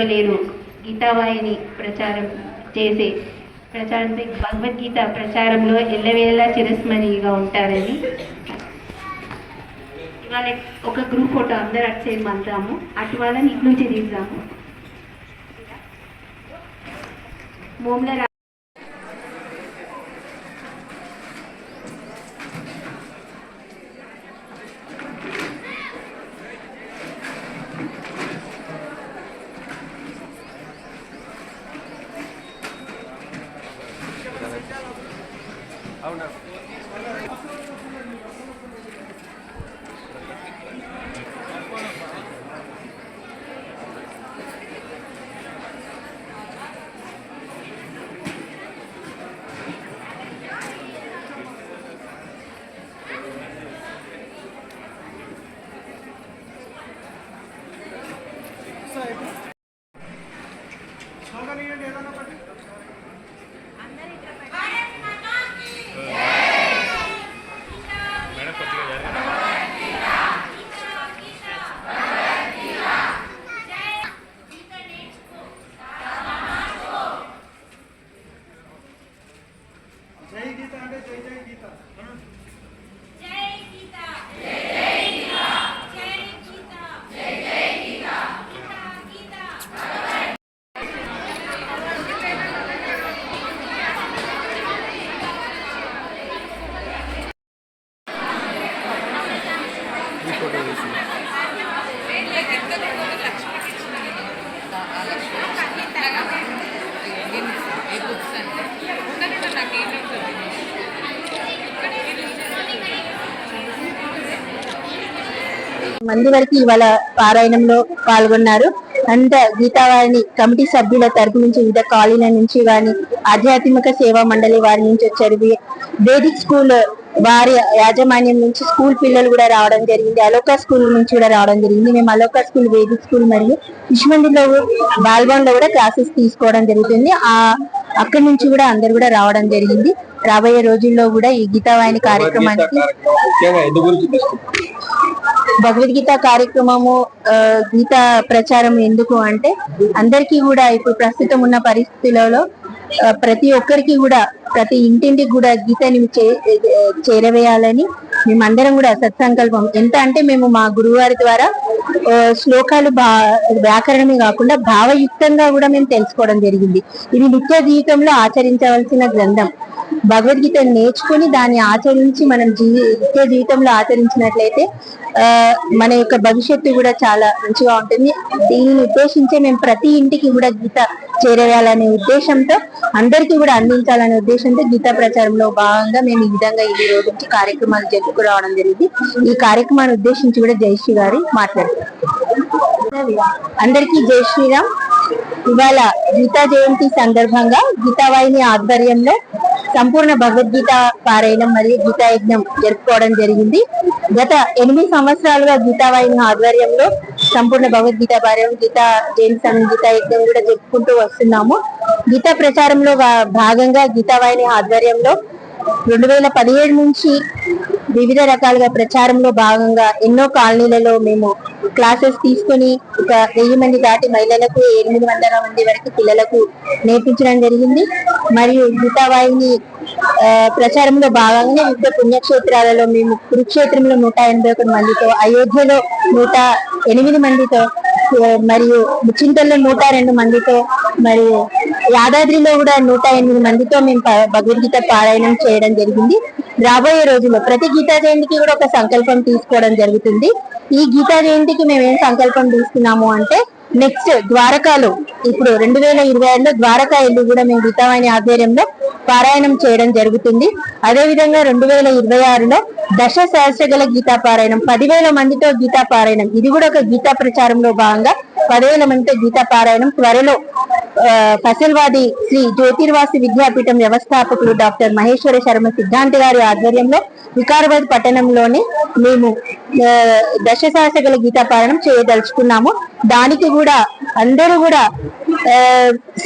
గురువుగారు ఎక్కడో గీతావాయిని ప్రచారం చేసే ప్రచారం భగవద్గీత ప్రచారంలో ఎల్లవేళలా చిరస్మరణీయంగా ఉంటారని. ఇవాళ ఒక గ్రూప్ ఫోటో అందరు అటు సైడ్ మందాము అటు వాళ్ళని ఇటు నుంచి తీద్దాము. మోమ్ల అవునా? జై గీత అంటే జై జై గీత మంది వరకు ఇవాళ పారాయణంలో పాల్గొన్నారు. అంత గీతావారిని కమిటీ సభ్యుల తరపు నుంచి వివిధ కాలనీల నుంచి గాని ఆధ్యాత్మిక సేవా మండలి వారి నుంచి వచ్చారు. వేదిక్ స్కూల్ వారి యాజమాన్యం నుంచి స్కూల్ పిల్లలు కూడా రావడం జరిగింది. అలోకా స్కూల్ నుంచి కూడా రావడం జరిగింది. మేము అలోకా స్కూల్ వేదిక్ స్కూల్ మరియు విశ్వమందిలో బాల్భవన్లో కూడా క్లాసెస్ తీసుకోవడం జరుగుతుంది. ఆ అక్కడి నుంచి కూడా అందరు కూడా రావడం జరిగింది. రాబోయే రోజుల్లో కూడా ఈ గీతావాహిని కార్యక్రమానికి భగవద్గీత కార్యక్రమము గీత ప్రచారం ఎందుకు అంటే అందరికీ కూడా ఇప్పుడు ప్రస్తుతం ఉన్న పరిస్థితులలో ప్రతి ఒక్కరికి కూడా ప్రతి ఇంటింటికి కూడా గీతని చే- చేరవేయాలని మేమందరం కూడా సత్సంకల్పం. ఎంత అంటే మేము మా గురువారి ద్వారా శ్లోకాలు భా వ్యాకరణమే కాకుండా భావయుక్తంగా కూడా మేము తెలుసుకోవడం జరిగింది. ఇది నిత్య జీవితంలో ఆచరించవలసిన గ్రంథం. భగవద్గీతను నేర్చుకుని దాన్ని ఆచరించి మనం జీ నిత్య జీవితంలో ఆచరించినట్లయితే మన యొక్క భవిష్యత్తు కూడా చాలా మంచిగా ఉంటుంది. దీనిని ఉద్దేశించే మేము ప్రతి ఇంటికి కూడా గీత చేరేయాలనే ఉద్దేశంతో అందరికీ కూడా అందించాలనే ఉద్దేశంతో గీతా ప్రచారంలో భాగంగా మేము ఈ విధంగా ఈ రోజు నుంచి కార్యక్రమాలు జరుపుకురావడం జరిగింది. ఈ కార్యక్రమాన్ని ఉద్దేశించి కూడా జయశ్రీ గారి మాట్లాడతారు అందరికీ జై శ్రీరామ్. ఇవాళ గీతా జయంతి సందర్భంగా గీతావాహిని ఆధ్వర్యంలో సంపూర్ణ భగవద్గీత పారాయణం మరియు గీతాయజ్ఞం జరుపుకోవడం జరిగింది. గత ఎనిమిది సంవత్సరాలుగా గీతావాహిని ఆధ్వర్యంలో సంపూర్ణ భగవద్గీత పారాయణం గీతా జయంతి సమయం గీతా కూడా జరుపుకుంటూ వస్తున్నాము. గీతా ప్రచారంలో భా- భాగంగా గీతావాహిని ఆధ్వర్యంలో రెండు వేల పదిహేడు నుంచి వివిధ రకాలుగా ప్రచారంలో భాగంగా ఎన్నో కాలనీలలో మేము క్లాసెస్ తీసుకొని ఒక వెయ్యి మంది దాటి మహిళలకు ఎనిమిది వందల మంది వరకు పిల్లలకు నేర్పించడం జరిగింది. మరియు గీతావాయిని ప్రచారంలో భాగంగా వివిధ పుణ్యక్షేత్రాలలో మేము కురుక్షేత్రంలో నూట ఎనభై ఒకటి మందితో అయోధ్యలో నూట ఎనిమిది మందితో మరియు ముచ్చింతల్లో నూట రెండు మందితో మరి యాదాద్రిలో కూడా నూట ఎనిమిది మందితో మేము ప- భగవద్గీత పారాయణం చేయడం జరిగింది. రాబోయే రోజుల్లో ప్రతి గీతా జయంతికి కూడా ఒక సంకల్పం తీసుకోవడం జరుగుతుంది. ఈ గీతా జయంతికి మేము ఏం సంకల్పం తీసుకున్నాము అంటే నెక్స్ట్ ద్వారకాలో ఇప్పుడు రెండు వేల ఇరవై ఆరులో ద్వారకా ఇల్లు కూడా మేము గీతావాణి ఆధ్వర్యంలో పారాయణం చేయడం జరుగుతుంది. అదే విధంగా రెండు వేల ఇరవై ఆరులో దశ సహస్రగల గీతా పారాయణం పదివేల మందితో గీతా పారాయణం ఇది కూడా ఒక గీతా ప్రచారంలో భాగంగా పదివేల మందితో గీతా పారాయణం త్వరలో ఆ, శ్రీ జ్యోతిర్వాసి విద్యాపీఠం వ్యవస్థాపకులు డాక్టర్ మహేశ్వర శర్మ సిద్ధాంతి గారి ఆధ్వర్యంలో వికారాబాద్ పట్టణంలోని మేము దశ సహస్రగల గీతా పారాయణం చేయదలుచుకున్నాము. దానికి కూడా అందరూ కూడా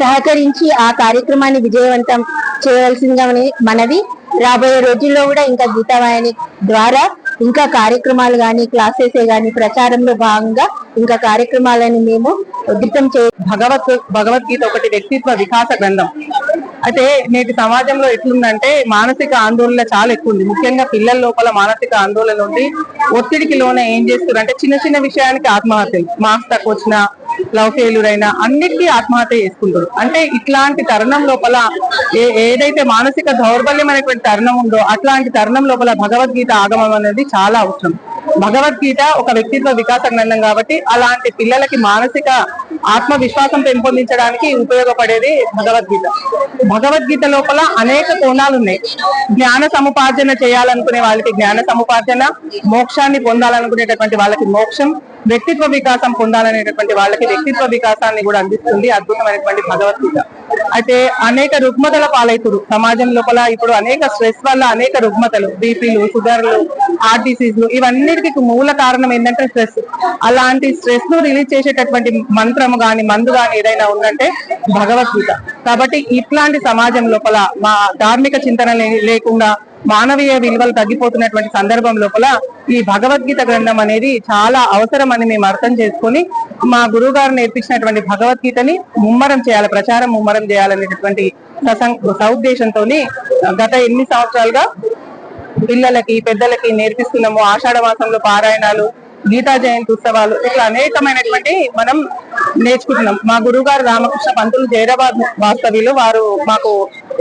సహకరించి ఆ కార్యక్రమాన్ని విజయవంతం చేయవలసిందిగా మనవి. రాబోయే రోజుల్లో కూడా ఇంకా గీతావాహిని ద్వారా ఇంకా కార్యక్రమాలు కానీ క్లాసెస్ కానీ ప్రచారంలో భాగంగా ఇంకా కార్యక్రమాలను మేము ఉధృతం చే భగవత్ భగవద్గీత ఒకటి వ్యక్తిత్వ వికాస గ్రంథం. అయితే నేటి సమాజంలో ఎట్లుందంటే మానసిక ఆందోళన చాలా ఎక్కువ ఉంది. ముఖ్యంగా పిల్లల లోపల మానసిక ఆందోళన ఉంది ఒత్తిడికి లోన ఏం చేస్తున్నారు అంటే చిన్న చిన్న విషయానికి ఆత్మహత్యలు. మార్క్స్ తక్కువ వచ్చినా లవ్ ఫెయిల్యూర్ అయినా అన్నిటికీ ఆత్మహత్య చేసుకుంటారు అంటే ఇట్లాంటి తరుణం లోపల ఏ ఏదైతే మానసిక దౌర్బల్యం అనేటువంటి తరుణం ఉందో అట్లాంటి తరుణం లోపల భగవద్గీత ఆగమం అనేది చాలా అవసరం. భగవద్గీత ఒక వ్యక్తిత్వ వికాస గ్రంథం కాబట్టి అలాంటి పిల్లలకి మానసిక ఆత్మవిశ్వాసం పెంపొందించడానికి ఉపయోగపడేది భగవద్గీత. భగవద్గీత లోపల అనేక కోణాలు ఉన్నాయి. జ్ఞాన సముపార్జన చేయాలనుకునే వాళ్ళకి జ్ఞాన సముపార్జన మోక్షాన్ని పొందాలనుకునేటటువంటి వాళ్ళకి మోక్షం వ్యక్తిత్వ వికాసం పొందాలనేటటువంటి వాళ్ళకి వ్యక్తిత్వ వికాసాన్ని కూడా అందిస్తుంది అద్భుతమైనటువంటి భగవద్గీత. అయితే అనేక రుగ్మతల పాలైతురు. సమాజం లోపల ఇప్పుడు అనేక స్ట్రెస్ వల్ల అనేక రుగ్మతలు. బీపీలు షుగర్లు హార్ట్ డిసీజ్లు ఇవన్నిటికి మూల కారణం ఏంటంటే స్ట్రెస్. అలాంటి స్ట్రెస్ను రిలీజ్ చేసేటటువంటి మంత్రము గాని మందు గాని ఏదైనా ఉందంటే భగవద్గీత. కాబట్టి ఇట్లాంటి సమాజం లోపల మా ధార్మిక చింతన లేకుండా మానవీయ విలువలు తగ్గిపోతున్నటువంటి సందర్భం లోపల ఈ భగవద్గీత గ్రంథం అనేది చాలా అవసరం అని మేము అర్థం చేసుకొని మా గురువు గారు నేర్పించినటువంటి భగవద్గీతని ముమ్మరం చేయాలి ప్రచారం ముమ్మరం చేయాలనేటటువంటి సౌద్దేశంతో గత ఎన్ని సంవత్సరాలుగా పిల్లలకి పెద్దలకి నేర్పిస్తున్నాము ఆషాఢ మాసంలో పారాయణాలు గీతా జయంతి ఉత్సవాలు ఇట్లా అనేకమైనటువంటి మనం నేర్చుకుంటున్నాం. మా గురువు గారు రామకృష్ణ పంతులు జైరాబాద్ వాస్తవ్యులు వారు మాకు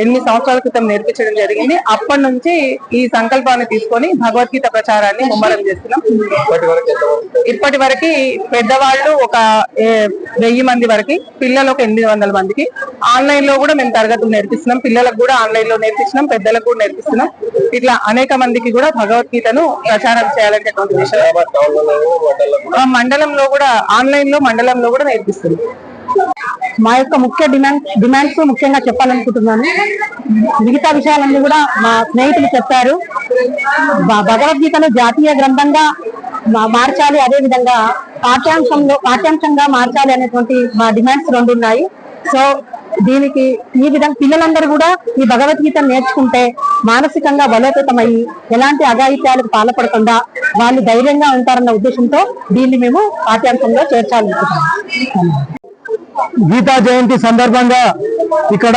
ఎనిమిది సంవత్సరాల క్రితం నేర్పించడం జరిగింది అప్పటి నుంచి ఈ సంకల్పాన్ని తీసుకొని భగవద్గీత ప్రచారాన్ని ముమ్మరం చేస్తున్నాం. ఇప్పటి వరకు పెద్దవాళ్ళు ఒక వెయ్యి మంది వరకు పిల్లలు ఒక ఎనిమిది వందల మందికి. ఆన్లైన్లో కూడా మేము తరగతులు నేర్పిస్తున్నాం పిల్లలకు కూడా ఆన్లైన్లో నేర్పిస్తున్నాం పెద్దలకు కూడా నేర్పిస్తున్నాం. ఇట్లా అనేక మందికి కూడా భగవద్గీతను ప్రచారం చేయాలనేటువంటి విషయం. మండలంలో. కూడా ఆన్లైన్లో మండలంలో కూడా నేర్పిస్తుంది మా యొక్క ముఖ్య డిమాండ్ డిమాండ్స్ ముఖ్యంగా చెప్పాలనుకుంటున్నాను. మిగతా విషయాలన్నీ కూడా మా స్నేహితులు చెప్పారు. భగవద్గీతను జాతీయ గ్రంథంగా మార్చాలి అదే విధంగా పాఠ్యాంశంలో పాఠ్యాంశంగా మార్చాలి అనేటువంటి మా డిమాండ్స్ రెండు ఉన్నాయి సో దీనికి ఈ విధంగా పిల్లలందరూ కూడా ఈ భగవద్గీత నేర్చుకుంటే మానసికంగా బలోపేతమయ్యి ఎలాంటి అఘాయిత్యాలకు పాల్పడకుండా వాళ్ళు ధైర్యంగా ఉంటారన్న ఉద్దేశంతో దీన్ని మేము పాఠ్యాంశంలో చేర్చాలనుకుంటున్నాం గీతా జయంతి సందర్భంగా ఇక్కడ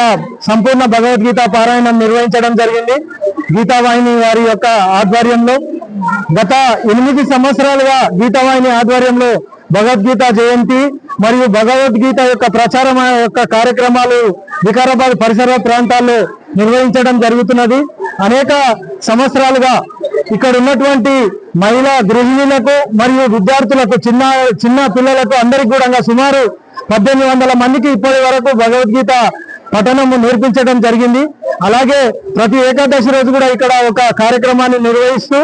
సంపూర్ణ భగవద్గీత పారాయణం నిర్వహించడం జరిగింది. గీతావాహిని వారి యొక్క ఆధ్వర్యంలో గత ఎనిమిది సంవత్సరాలుగా గీతావాహిని ఆధ్వర్యంలో భగవద్గీత జయంతి మరియు భగవద్గీత యొక్క ప్రచారం యొక్క కార్యక్రమాలు వికారాబాద్ పరిసర ప్రాంతాల్లో నిర్వహించడం జరుగుతున్నది. అనేక సంవత్సరాలుగా ఇక్కడ ఉన్నటువంటి మహిళా గృహిణులకు మరియు విద్యార్థులకు చిన్న చిన్న పిల్లలకు అందరికీ కూడా సుమారు పద్దెనిమిది వందల మందికి ఇప్పటి వరకు భగవద్గీత పఠనం నేర్పించడం జరిగింది. అలాగే ప్రతి ఏకాదశి రోజు కూడా ఇక్కడ ఒక కార్యక్రమాన్ని నిర్వహిస్తూ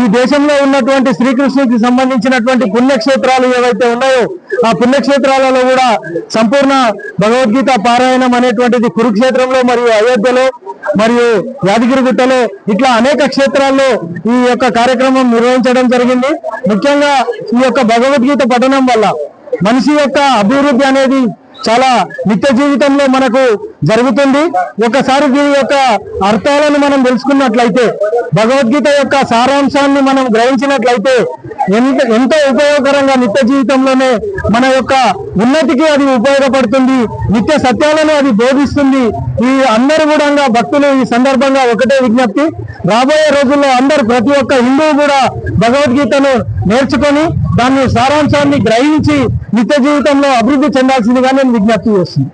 ఈ దేశంలో ఉన్నటువంటి శ్రీకృష్ణుడికి సంబంధించినటువంటి పుణ్యక్షేత్రాలు ఏవైతే ఉన్నాయో ఆ పుణ్యక్షేత్రాలలో కూడా సంపూర్ణ భగవద్గీత పారాయణం అనేటువంటిది కురుక్షేత్రంలో మరియు అయోధ్యలో మరియు యాదగిరిగుట్టలో ఇట్లా అనేక క్షేత్రాల్లో ఈ యొక్క కార్యక్రమం నిర్వహించడం జరిగింది. ముఖ్యంగా ఈ యొక్క భగవద్గీత పఠనం వల్ల మనిషి యొక్క అభివృద్ధి అనేది చాలా నిత్య జీవితంలో మనకు జరుగుతుంది. ఒకసారి దీని యొక్క అర్థాలను మనం తెలుసుకున్నట్లయితే భగవద్గీత యొక్క సారాంశాన్ని మనం గ్రహించినట్లయితే ఎంత ఎంతో ఉపయోగకరంగా నిత్య జీవితంలోనే మన యొక్క ఉన్నతికి అది ఉపయోగపడుతుంది నిత్య సత్యాలను అది బోధిస్తుంది. ఈ అందరు కూడా భక్తులు ఈ సందర్భంగా ఒకటే విజ్ఞప్తి. రాబోయే రోజుల్లో అందరు ప్రతి ఒక్క హిందువు కూడా భగవద్గీతను నేర్చుకొని దాన్ని సారాంశాన్ని గ్రహించి నిత్య జీవితంలో అభివృద్ధి చెందాల్సిందిగా నేను విజ్ఞప్తి చేస్తున్నాను.